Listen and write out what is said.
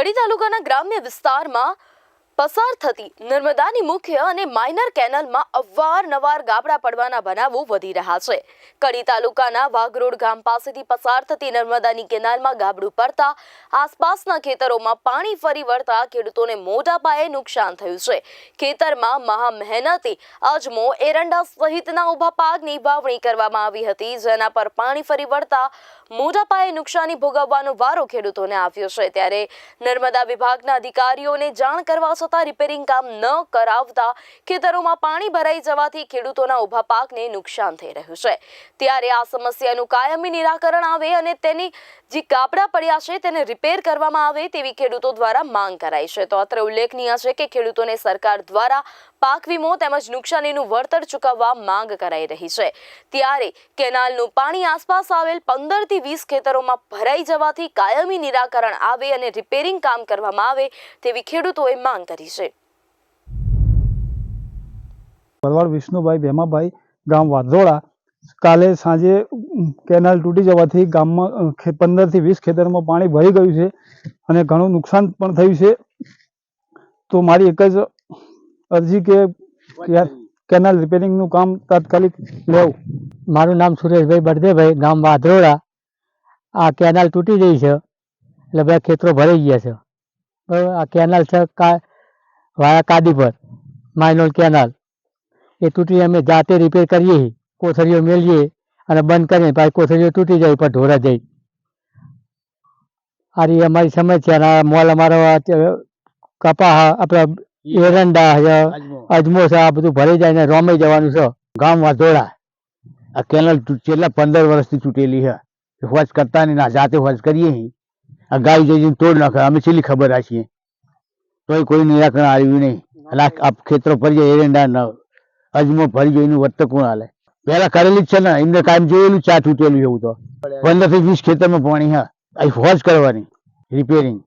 કડી તાલુકાના ગ્રામ્ય વિસ્તારમાં પસાર થતી નર્મદાની મુખ્ય અને માઇનર કેનલમાં અવારનવાર ગાબડા પડવાના બનાવો વધી રહ્યા છે. કડી તાલુકાના વાઘરોડ ગામ પાસેથી પસાર થતી નર્મદાની કેનાલમાં ગાબડું પડતા આસપાસના ખેતરોમાં પાણી ફરી વળતા ખેડૂતોને મોટા પાયે નુકસાન થયું છે. ખેતરમાં મહા મહેનતે અજમો, એરંડા સહિતના ઊભા પાકની વાવણી કરવામાં આવી હતી, જેના પર પાણી ફરી વળતા મોટા પાયે નુકસાની ભોગવવાનો વારો ખેડૂતોને આવ્યો છે. ત્યારે નર્મદા વિભાગના અધિકારીઓને જાણ કરવા છતાં રિપેરિંગ કામ ન કરાવતા ખેતરોમાં પાણી ભરાઈ જવાથી ખેડૂતોના ઊભા પાકને નુકસાન થઈ રહ્યું છે. ત્યારે આ સમસ્યાનું કાયમી નિરાકરણ આવે અને તેની જે કાપડા પડ્યા છે તેને રિપેર કરવામાં આવે તેવી ખેડૂતો દ્વારા માંગ કરાઈ છે. તો અત્રે ઉલ્લેખનીય છે કે ખેડૂતોને સરકાર દ્વારા પાક વીમો તેમજ નુકસાનીનું વળતર ચૂકવવા માંગ કરાઈ રહી છે. ત્યારે કેનાલનું પાણી આસપાસ આવેલ પંદરથી વીસ ખેતરોમાં ભરાઈ જવાથી કાયમી નિરાકરણ આવે અને રિપેરિંગ કામ કરવામાં આવે તેવી ખેડૂતોએ માંગ કરી છે ભરવાડ વિષ્ણુભાઈ ભેમાભાઈ ગામ વાધોળા કાલે સાંજે કેનાલ તૂટી જવાથી ગામમાં પંદરથી વીસ ખેતરમાં પાણી ભરી ગયું છે અને ઘણું નુકસાન પણ થયું છે. તો મારી એક જ અરજી કે કેનાલ રિપેરિંગનું કામ તાત્કાલિક લેવું. મારું નામ સુરેશભાઈ બળદેવભાઈ ગામ વાધરોડા આ કેનાલ તૂટી ગઈ છે એટલે બધા ખેતરો ભરાઈ ગયા છે. બરાબર આ કેનાલ છે કા વાયા કાદી પર માઇનોલ કેનાલ. એ તૂટી અમે જાતે રિપેર કરીએ, કોથળીઓ મેળવીએ અને બંધ કરીએ, પછી કોથળીઓ તૂટી જાય પણ ઢોરા જાય. આ રહી અમારી સમસ્યા અને મોલ અમારો કપા, આપણે એરંડા છે અજમો છે, આ બધું ભરાઈ જાય ને રોમાઈ જવાનું છે. ગામ વાધોડા આ કેનલ છેલ્લા પંદર વર્ષથી તૂટેલી છે. હોજ કરતા ના જાતે હોજ કરીએ આ ગાય જઈને તોડ નાખે, અમે છેલ્લી ખબર રાખીએ. તોય કોઈ નિરાકરણ આવ્યું નહીં. આ ખેતરો ફરી જાય એરંડા અજમો ફરી જાય એનું વર્તક કોણ હાલે? પેલા કરેલી જ છે ને એમને કાયમ જોયેલું ચા તૂટેલું એવું તો. પંદરથી વીસ ખેતરમાં પાણી હા. અહીં હોજ કરવાની રિપેરિંગ